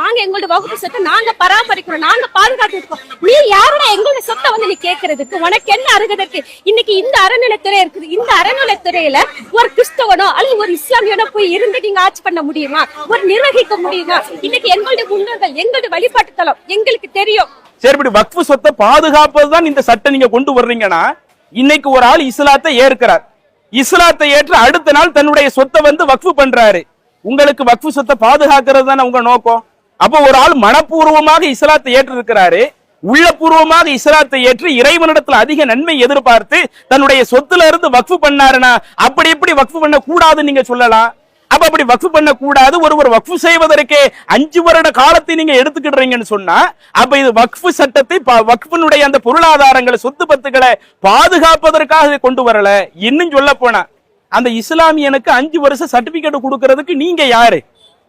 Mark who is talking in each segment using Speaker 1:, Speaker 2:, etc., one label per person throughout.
Speaker 1: நாங்க எங்களோட வகுப்பு சொத்தை நாங்க பராமரிக்கிறோம் நாங்க பாதுகாத்து இருக்கோம். நீ யாரோட எங்களோட சொத்தை வந்து நீ கேக்குறதுக்கு? உனக்கு என்ன அருகதை இருக்கு இன்னைக்கு இந்த அறநிலைத்துறை இருக்குது. இந்த அறநிலைத்துறையில ஒரு கிறிஸ்தவனோ அல்லது ஒரு இஸ்லாமியனோ போய் இருந்து நீங்க ஆட்சி பண்ண முடியுமா? ஒரு நிர்வகிக்க முடியுமா? இன்னைக்கு எங்களுடைய முன்னோர்கள் எங்களுடைய வழிபாட்டு தளம் எங்களுக்கு தெரியும்.
Speaker 2: சரி இப்படி வக்ஃபு சொத்தை பாதுகாப்பது தான் இந்த சட்டம் நீங்க கொண்டு வர்றீங்கன்னா இன்னைக்கு ஒரு ஆள் இஸ்லாத்தை ஏற்கிறார். இஸ்லாத்தை ஏற்று அடுத்த நாள் தன்னுடைய சொத்தை வந்து வக்ஃபு பண்றாரு. உங்களுக்கு வக்ஃபு சொத்தை பாதுகாக்கிறது தானே உங்க நோக்கம்? அப்போ ஒரு ஆள் மனப்பூர்வமாக இஸ்லாத்தை ஏற்றிருக்கிறாரு உள்ளபூர்வமாக இஸ்லாத்தை ஏற்று இறைவனிடத்தில் அதிக நன்மை எதிர்பார்த்து தன்னுடைய சொத்துல இருந்து வக்ஃபு பண்ணாருன்னா அப்படி எப்படி வக்ஃபு பண்ண கூடாதுன்னு நீங்க சொல்லலாம். அப்ப அப்படி வக்ஃபு பண்ண கூடாது ஒருவர் வக்ஃபு செய்வதற்கே அஞ்சு வருட காலத்தை நீங்க எடுத்துக்கிடுறீங்கன்னு சொன்னா அப்ப இது வக்ஃபு சட்டத்தை ப- வக்ஃபினுடைய அந்த பொருளாதாரங்களை சொத்து பத்துக்களை பாதுகாப்பதற்காக கொண்டு வரல. இன்னும் சொல்ல போனா அந்த இஸ்லாமியனுக்கு அஞ்சு வருஷம் சர்டிபிகேட் கொடுக்கறதுக்கு நீங்க யாரு?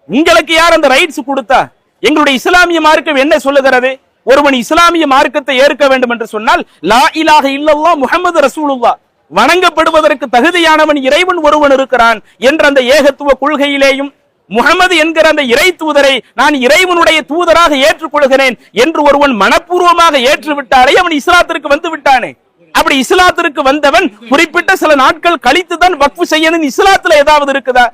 Speaker 2: உங்களுக்கு யார் அந்த ரைட்ஸ் கொடுத்தா? எங்களுடைய இஸ்லாமிய மார்க்கம் என்ன சொல்லுகிறது? ஒருவன் இஸ்லாமிய மார்க்கத்தை ஏற்க வேண்டும் என்று சொன்னால் லா இலாக இல்லல்லா முகமது ரசூலுல்லா வணங்கப்படுவதற்கு தகுதியானவன் இறைவன் ஒருவன் இருக்கிறான் என்ற அந்த ஏகத்துவ கொள்கையிலேயும் முகமது என்கிற அந்த இறை தூதரை நான் இறைவனுடைய தூதராக ஏற்றுக்கொள்கிறேன் என்று ஒருவன் மனப்பூர்வமாக ஏற்றுவிட்டாலே அவன் இஸ்லாத்திற்கு வந்து விட்டானே. அப்படி இஸ்லாத்திற்கு வந்தவன் குறிப்பிட்ட சில நாட்கள் கழித்து தான் வக்ஃபு செய்யணும் இஸ்லாத்துல ஏதாவது இருக்குதா?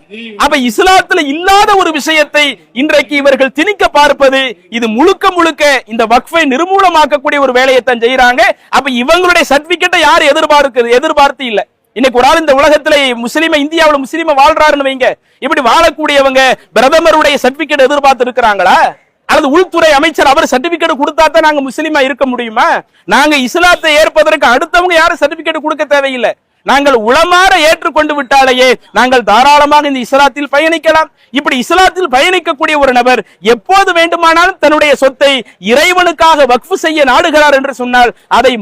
Speaker 2: அப்ப இஸ்லாத்துல இல்லாத ஒரு விஷயத்தை இன்றைக்கு இவர்கள் திணிக்க பார்ப்பது இது முழுக்க முழுக்க இந்த வக்ஃபை நிர்மூலமாக்கக்கூடிய ஒரு வேலையைத்தான் செய்யறாங்க அப்ப இவங்களுடைய சர்டிபிகேட்டை யார் எதிர்பார்க்குது? எதிர்பார்த்து இல்ல. இன்னைக்கு ஒரு ஆள் இந்த உலகத்துல முஸ்லீம இந்தியாவுல முஸ்லீம வாழ்றாருன்னு வைங்க. இப்படி வாழக்கூடியவங்க பிரதமருடைய சர்டிபிகேட் எதிர்பார்த்து இருக்கிறாங்களா? அல்லது உள்துறை அமைச்சர் அவர் சர்டிபிகேட் கொடுத்தா தான் நாங்க முஸ்லீமா இருக்க முடியுமா? நாங்க இஸ்லாத்தை ஏற்பதற்கு அடுத்தவங்க யாரும் சர்டிபிகேட் கொடுக்க தேவையில்லை. நாங்கள் உளமாற ஏற்றுக்கொண்டு விட்டாலேயே நாங்கள் தாராளமாக இந்த இஸ்லாத்தில் பயணிக்கலாம். இப்படி இஸ்லாத்தில் பயணிக்கக்கூடிய ஒரு நபர் எப்போது வேண்டுமானாலும் தன்னுடைய சொத்தை இறைவனுக்காக வக்ஃபு செய்ய நாடுகிறார் என்று சொன்னால் அதை